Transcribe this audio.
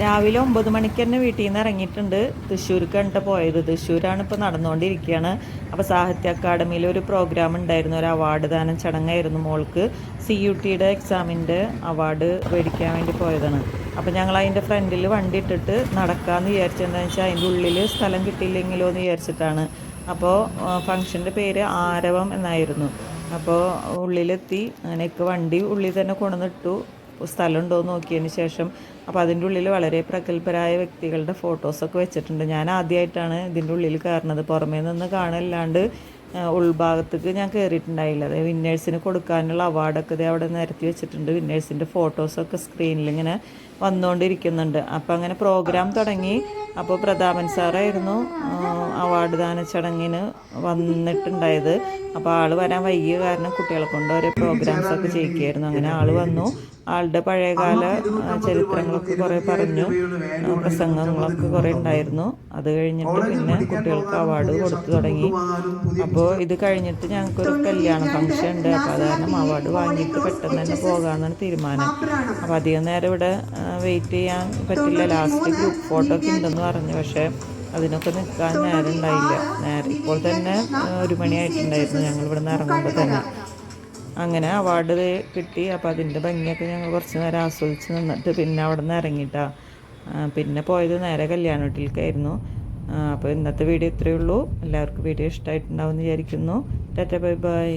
രാവിലെ ഒമ്പത് മണിക്ക് തന്നെ വീട്ടിൽ നിന്ന് ഇറങ്ങിയിട്ടുണ്ട് തൃശ്ശൂർക്ക് കണ്ടിട്ട് പോയത്. തൃശ്ശൂരാണ് ഇപ്പോൾ നടന്നുകൊണ്ടിരിക്കുകയാണ് അപ്പോൾ സാഹിത്യ അക്കാദമിയിൽ ഒരു പ്രോഗ്രാം ഉണ്ടായിരുന്നു. ഒരു അവാർഡ് ദാനം ചടങ്ങായിരുന്നു മോൾക്ക്. സി യു ടിയുടെ എക്സാമിന്റെ അവാർഡ് മേടിക്കാൻ വേണ്ടി പോയതാണ്. അപ്പോൾ ഞങ്ങൾ അതിന്റെ ഫ്രണ്ടിൽ വണ്ടി ഇട്ടിട്ട് നടക്കാമെന്ന് വിചാരിച്ചെന്താണെന്ന് വെച്ചാൽ അതിന്റെ ഉള്ളിൽ സ്ഥലം കിട്ടിയില്ലെങ്കിലോ എന്ന് വിചാരിച്ചിട്ടാണ്. അപ്പോൾ ഫംഗ്ഷന്റെ പേര് ആരവം എന്നായിരുന്നു. അപ്പോൾ ഉള്ളിലെത്തി. അങ്ങനെയൊക്കെ വണ്ടി ഉള്ളിൽ തന്നെ കൊണ്ടുവന്നിട്ടു. സ്ഥലമുണ്ടോ എന്ന് നോക്കിയതിന് ശേഷം അപ്പോൾ അതിന്റെ ഉള്ളിൽ വളരെ പ്രഗത്ഭരായ വ്യക്തികളുടെ ഫോട്ടോസൊക്കെ വെച്ചിട്ടുണ്ട്. ഞാൻ ആദ്യമായിട്ടാണ് ഇതിന്റെ ഉള്ളിൽ കയറുന്നത്. പുറമേ നിന്ന് കാണല്ലാണ്ട് ഉൾഭാഗത്തേക്ക് ഞാൻ കയറിയിട്ടുണ്ടായില്ല. അതായത് വിന്നേഴ്സിന് കൊടുക്കാനുള്ള അവാർഡൊക്കെ അവിടെ നിരത്തി വെച്ചിട്ടുണ്ട്. വിന്നേഴ്സിന്റെ ഫോട്ടോസൊക്കെ സ്ക്രീനിൽ ഇങ്ങനെ വന്നുകൊണ്ടിരിക്കുന്നുണ്ട്. അപ്പം അങ്ങനെ പ്രോഗ്രാം തുടങ്ങി. അപ്പോൾ പ്രതാപൻ സാറായിരുന്നു അവാർഡ് ദാന ചടങ്ങിന് വന്നിട്ടുണ്ടായത്. അപ്പോൾ ആൾ വരാൻ വൈകിയ കാരണം കുട്ടികളെ കൊണ്ട് ഓരോ പ്രോഗ്രാംസ് ഒക്കെ ചെയ്യിക്കുകയായിരുന്നു അങ്ങനെ ആൾ വന്നു. ആളുടെ പഴയകാല ചരിത്രങ്ങളൊക്കെ കുറേ പറഞ്ഞു. പ്രസംഗങ്ങളൊക്കെ കുറേ ഉണ്ടായിരുന്നു. അത് കഴിഞ്ഞിട്ട് പിന്നെ കുട്ടികൾക്ക് അവാർഡ് കൊടുത്തു തുടങ്ങി. അപ്പോൾ ഇത് കഴിഞ്ഞിട്ട് ഞങ്ങൾക്കൊരു കല്യാണ ഫംഗ്ഷൻ ഉണ്ട്. അപ്പോൾ അത് കാരണം അവാർഡ് വാങ്ങിയിട്ട് പെട്ടെന്ന് തന്നെ പോകാമെന്നാണ് തീരുമാനം. അപ്പോൾ അധികം നേരം ഇവിടെ വെയിറ്റ് ചെയ്യാൻ പറ്റില്ല. ലാസ്റ്റ് ഗ്രൂപ്പ് ഫോട്ടോ ഒക്കെ ഉണ്ടെന്ന് പറഞ്ഞു. പക്ഷേ അതിനൊക്കെ നിൽക്കാൻ നേരം ഉണ്ടായില്ല. നേരെ ഇപ്പോൾ തന്നെ ഒരു മണിയായിട്ടുണ്ടായിരുന്നു ഞങ്ങൾ ഇവിടെ നിന്ന് ഇറങ്ങുമ്പോൾ തന്നെ. അങ്ങനെ അവാർഡ് കിട്ടി. അപ്പോൾ അതിന്റെ ഭംഗിയൊക്കെ ഞങ്ങൾ കുറച്ച് നേരം ആസ്വദിച്ച് നിന്നിട്ട് പിന്നെ അവിടെ നിന്ന് ഇറങ്ങിയിട്ടാ പിന്നെ പോയത് നേരെ കല്യാണ വീട്ടിലേക്കായിരുന്നു അപ്പോൾ ഇന്നത്തെ വീഡിയോ ഇത്രയേ ഉള്ളൂ. എല്ലാവർക്കും വീഡിയോ ഇഷ്ടമായിട്ടുണ്ടാവും എന്ന് വിചാരിക്കുന്നു. Tata bye bye.